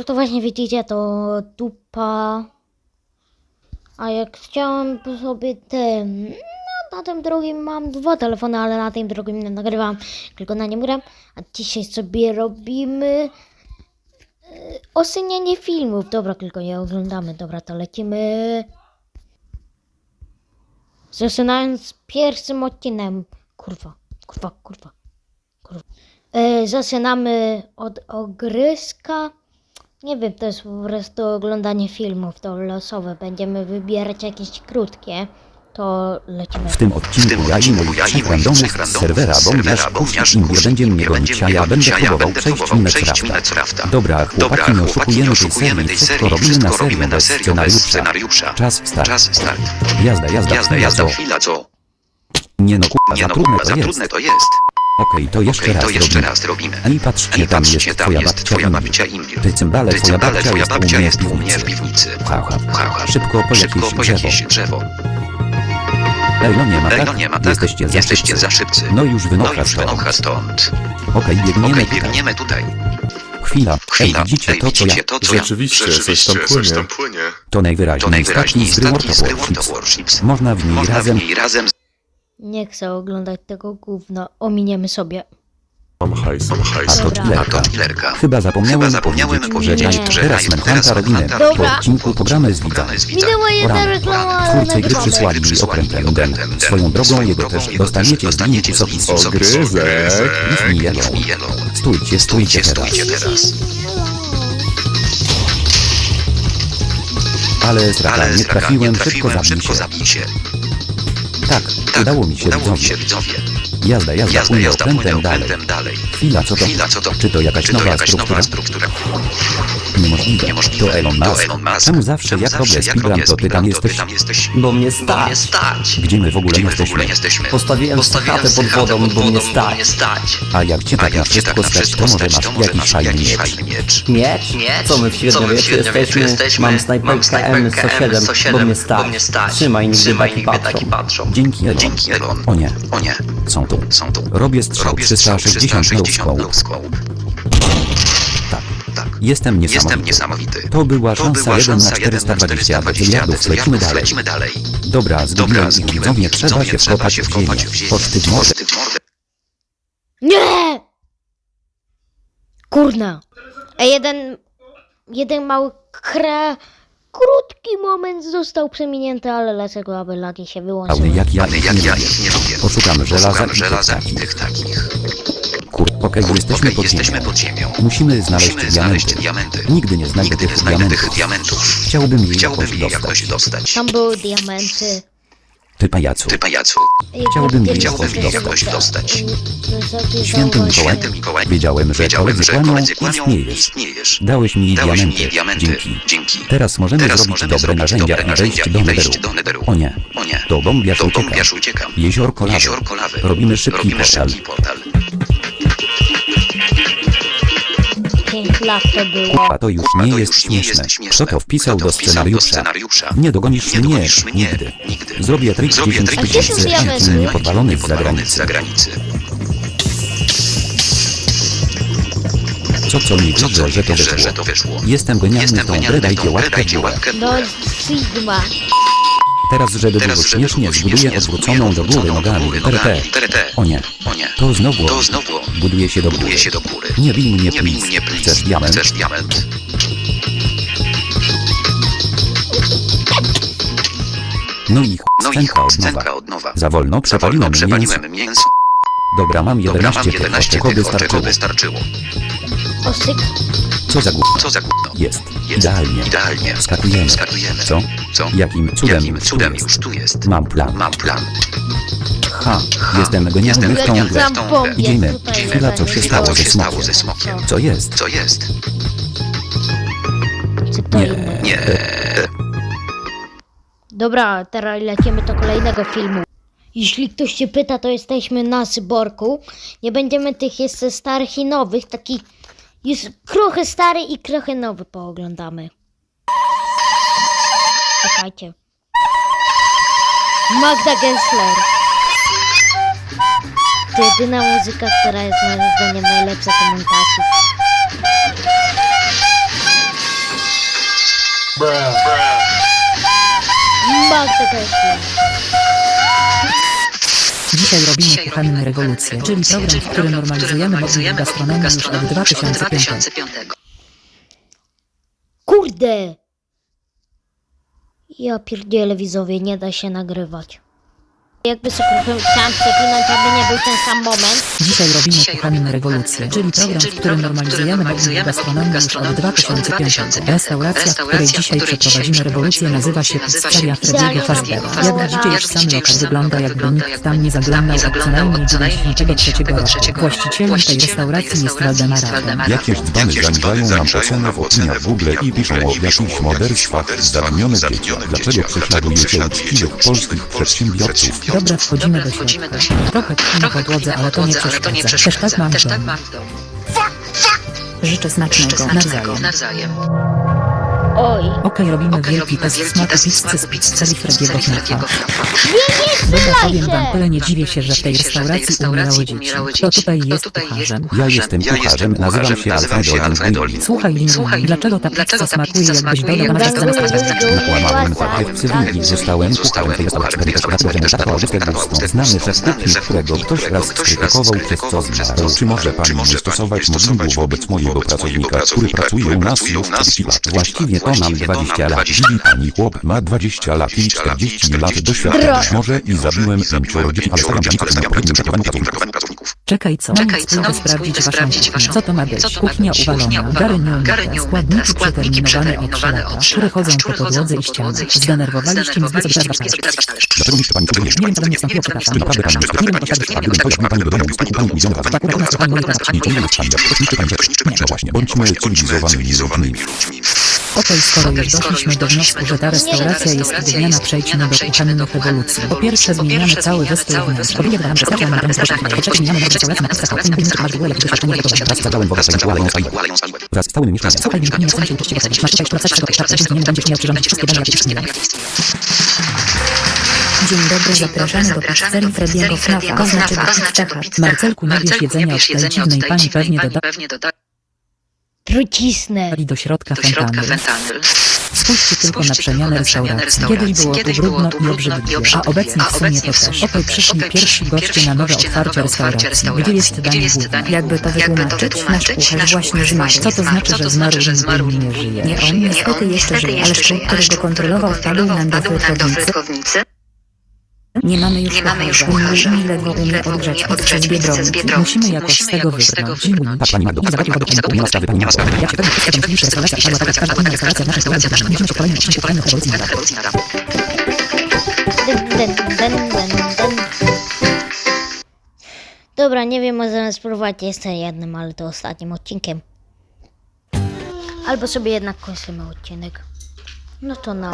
Co to właśnie widzicie, to dupa. A jak chciałem sobie ten. No, na tym drugim mam dwa telefony, ale na tym drugim nie nagrywam, tylko na nim gram. A dzisiaj sobie robimy. Yy, osynianie filmów. Dobra, tylko nie oglądamy. Dobra, to lecimy. Zaczynając pierwszym odcinem. Kurwa, kurwa, kurwa. kurwa. E, zaczynamy od ogryzka. Nie wiem, to jest po prostu oglądanie filmów, to losowe. Będziemy wybierać jakieś krótkie. To lecimy. W tym odcinku ja i mój trzech randomów z serwera Bombiarz Puszki Indie będzie mnie gonić, a ja będę próbował przejść Minecrafta. Dobra, chłopaki, nie oszukujemy tej serii, wszystko robimy na serio bez scenariusza. Czas start. Czas start. Jazda, jazda, Jazda, chwila, jazda, co? chwila, co? Nie no, kurwa, za no, trudne to jest. Okej, to jeszcze Okej, raz to jeszcze robimy. raz robimy. Ej, patrzcie, Ej, tam patrzcie, jest tam twoja jest babcia twoja babcia Imbir. Ty cymbale, Ty twoja cymbale, babcia twoja jest u babcia mnie w jest u mnie w piwnicy. Ha, ha. Ha, ha. Szybko po Szybko jakieś po drzewo. jakieś drzewo. Ej, no nie ma, Ej, tak? no nie ma, tak? Jesteście za Jesteście szybcy. za szybcy. No już No wynocha już wynocha stąd. stąd. Okej, biegniemy Okej, tutaj. biegniemy tutaj. Chwila, Chwila. Ej, widzicie Ej, to, co ja... widzicie to, co ja... Rzeczywiście, coś tam płynie. płynie. To To najwyraźniej najwyraźniej statki z of of Warships. Można w niej Można w razem... niej razem Nie chcę oglądać tego gówna. Ominiemy sobie. Mam hajs, mam A hajs. to Dobra. A to killerka. killerka. Chyba zapomniałem, Chyba zapomniałem powiedzieć, powiedzieć, że teraz Manhunta robimy. Po Dobra. odcinku pogramy z widza. Pogramy z widza. Minęła jedna Rany. reklama, ale Twórcy gry nagrywamy. przysłali mi okrętem den. Swoją drogą jego też dostaniecie z linki z opisu. Ogryzek. Leave me alone. Stójcie, stójcie Stójcie, teraz. stójcie teraz. Ale z raka nie trafiłem, szybko zabij się. zabij się. Tak, Tak, udało mi się udało mi się widzowie. Jazda, jazda, Jazda, płynę jazda, płynę dalej. dalej. Chwila, co to? Chwila, co to? Czy to jakaś Czy to nowa jakaś struktura? nowa struktura? Niemożliwe. Niemożliwe. To Elon Musk. To Elon Musk. Czemu zawsze Czemu jak robię speedrun, to ty tam jesteś? tam jesteś? Bo mnie Bo mnie stać. stać. Gdzie my w ogóle Gdzie my w jesteśmy? ogóle jesteśmy? Postawiłem Postawiłem chatę pod wodą, pod bo mnie wodą, stać. bo mnie stać. A jak cię tak na tak wszystko na stać, wszystko to może stać, masz to może jakiś masz fajny jakiś miecz. fajny miecz. Miecz? Miecz? Co my w średniowieczu jesteśmy? Mam snajperkę M107, bo mnie stać. Trzymaj, nigdy taki patrzą. Dzięki Elon. Dzięki Elon. O nie, O nie, są tu. są tu. Robię strzał Robię strzał 360 no 360 scope. no scope. Tak, Tak. jestem Jestem niesamowity. niesamowity. To była To szansa była 1 na szansa 1 na 420 420 miliardów. Lecimy dalej. Lecimy dalej. Dobra, zgubiłem ich widzowie, trzeba się wkopać w ziemię. Poczty w mordę. Nie! Kurna. A jeden, jeden mały kra... Krótki moment został przeminięty, ale dlaczego aby lagi się wyłączyły? Ale jak ja Ale ich jak nie ja ich nie lubię. Poszukam żelaza Poszukam i żelaza tych i tych takich. Kur, okej, jesteśmy Okej, pod jesteśmy ziemią. pod ziemią. Musimy znaleźć Musimy znaleźć diamenty. diamenty. Nigdy nie znajdę Nigdy nie tych znajdę tych diamentów. diamentów. Chciałbym je Chciałbym jakoś je jakoś dostać. dostać. Tam były diamenty. Ty pajacu. Ty pajacu. Chciałbym je Chciałbym jakoś dostać. jakoś dostać. Święty Mikołaj. Święty Mikołaj. Wiedziałem, że Wiedziałem, koledzy że kłamią koledzy i kłamią istniejesz. istniejesz. Dałeś mi Dałeś diamenty. diamenty. Dzięki. Dzięki. Teraz możemy Teraz zrobić możemy dobre zrobić narzędzia dobre i wejść narzędzia do i wejść nederu. do nederu. O nie. O nie. To bombiarz To ucieka. bombiarz ucieka. Jeziorko lawy. Jeziorko lawy. Robimy szybki Robimy portal. szybki portal. 5 lat to było. A to już A nie to jest już nie śmieszne. jest śmieszne. Kto to wpisał Kto do to wpisał do scenariusza? scenariusza? Nie dogonisz Nie mnie. dogonisz mnie. Nigdy. Nigdy. Zrobię trik Zrobię 10 trik tysięcy 10 diamentów. tysięcy niepodwalonych z zagranicy. zagranicy. Co co mi Co co wierzę, że to wierzę, że wyszło. to wyszło. Jestem genialny Jestem tą grę, genialny w dajcie tą grę, łapkę w dajcie górę. łapkę w No górę. Sigma. Teraz, żeby Teraz, było żeby śmiesznie, było zbuduję śmiesznie, odwróconą do góry odwróconą do nogami. góry TRT. nogami. TRT. O nie. O nie. To znowu. To znowu. Buduje się do góry. Buduje się do góry. Nie bij mnie, Nie bij please. mnie, please. Chcesz diament? Chcesz diament? No i ch... No i scenka od scenka nowa. od nowa. Za wolno Za wolno przepaliłem mięso. przepaliłem mięso. Dobra, mam Dobra, 11 mam tych, 11 tego tych, od czego wystarczyło. Osyk. Co za gówno? Co za gówno. Jest. Jest. Idealnie. Idealnie. Skakujemy. Skakujemy. Co? Co? Jakim cudem Jakim już tu cudem jest? już tu jest? Mam plan. Mam plan. Ha. Jestem genialny Jestem w tą genialny w tą grę. Idziemy. Chwila, co się stało ze smokiem? ze smokiem? Co jest? Co jest? Nie. Nie. Dobra, teraz lecimy do kolejnego filmu. Jeśli ktoś się pyta, to jesteśmy na Syborku. Nie będziemy tych jeszcze starych i nowych, taki już trochę stary i trochę nowy pooglądamy. Czekajcie. Magda Gensler. To jedyna muzyka, która jest moim zdaniem najlepsza do montażu. Magda Gensler. Dzisiaj robimy kuchenną rewolucję, czyli program, w którym normalizujemy mobbing gastronomii już od 2005. Kurde! Ja pierdzielę widzowie, nie da się nagrywać. Jakby sobie trochę chciałam przeklinać, aby nie był ten sam moment. Dzisiaj robimy kuchenną rewolucję, czyli program, w którym normalizujemy mobbing gastronomii już od 2005. Restauracja, w której dzisiaj przeprowadzimy rewolucję nazywa się Pizzeria Frediego Fazbera. Jak widzicie już sam lokal wygląda jakby nikt tam nie zaglądał od co najmniej 93 roku. Właścicielem tej restauracji jest Waldemar. Jakieś dzbany zaniżają nam ocenę w opiniach w Google i piszą o jakichś morderstwach zadanionych dzieciach. Dlaczego prześladujecie uczciwych polskich przedsiębiorców? Dobra, wchodzimy do środka. Trochę tkwi na podłodze, ale to nie przeszkadza. Też tak mam w domu. Życzę smacznego. Nawzajem. Oj. Okej, robimy wielki test smaku pizzy z pizzerii Frediego Knafa. Dobra, powiem wam tyle, nie dziwię się, że w tej restauracji umierały dzieci. Kto tutaj jest kucharzem? Ja jestem kucharzem, nazywam się Alfredo Lindwin. Słuchaj, Lindwin, dlaczego ta pizza smakuje jakbyś dodał na Nakłamałem fakty w cywili, zostałem kucharzem tej restauracji. Orzystek był stąd znany szef kuchni, którego ktoś raz skrytykował, przez co zmarł. Czy może pani nie stosować mobbingu wobec mojego pracownika, który pracuje u nas już 40 lat? Właściwie to mam 20 lat. Dziwi pani chłop ma 20 lat i 40 lat doświadczenia. Może i zabiłem pięcioro dzieci, ale staram się na odpowiednim traktowaniu pracowników. Czekaj, co? Czekaj, co? Spróbuję sprawdzić waszą kuchnię. Co to ma być? Kuchnia uwalona, gary nieumyte, składniki przeterminowane o 3 lata, które chodzą po podłodze i ścianach. Zdenerwowaliście mnie, co teraz. Dlaczego niszczy pani codziennie? Nie wiem, co do mnie wstąpiło, przepraszam. Naprawdę pani jest Nie wiem, jak to A gdybym powiedział pani do domu i spalił pani milion razy, Tak, u nas to pan mówi teraz. nie czuje pani, jak ktoś niszczy pani rzeczy. No właśnie, bądźmy cywilizowanymi ludźmi. Okej, skoro już doszliśmy do wniosku, że ta restauracja jest gówniana, przejdźmy do kuchennych rewolucji. Po pierwsze zmieniamy cały wystrój wnętrza. Po drugie dodamy, że straciłem na zbożach. Po trzecie zmieniamy nową restaurację na wiem, czy masz w ogóle jakieś doświadczenie gotowe. Raz zadałem wodę ale ją spaliłem. Wraz z całym mieszkaniem. Słuchaj, nie chcemy się uczciwie powiedzieć. Masz tutaj wprowadzać tego kształtu, dzięki niemu będziesz miał przyrządzić wszystkie dane, jakie istnieją. Dzień dobry, zapraszamy do pizzerii Frediego Knafa, to znaczy do Pizzecha. Marcelku, nie bierz jedzenia od tej dziwnej pani pewnie dodali Trucisnę. do środka fentanyl. Spójrzcie tylko na przemianę restauracji. Kiedyś było tu brudno i obrzydliwie, a obecnie w sumie to też. Oto przyszli pierwsi goście na nowe otwarcie restauracji. Gdzie jest danie główne? Jakby to wytłumaczyć, nasz kucharz właśnie zmarł. Co to znaczy, że zmarł i nie żyje? Nie on, niestety jeszcze żyje, ale szkół, który go kontrolował, wpadł nam do frytownicy. Nie mamy już kucharza. Mili ledwo umie odgrzać pizzę z Biedronki. Musimy jakoś z tego wybrnąć. Tak, pani Magdo, Nie zabraknie wody w nie ma sprawy, pani nie ma sprawy. Ja się pewnie tą niższe restauracja, inna restauracja w naszej restauracji. Widzimy się w kolejnym odcinku kolejnych rewolucji na rap. Dyn, dyn, dyn, dyn, dyn. Dobra, nie wiem, możemy spróbować jeszcze jednym, ale to ostatnim odcinkiem. Albo sobie jednak kończymy odcinek. No to na.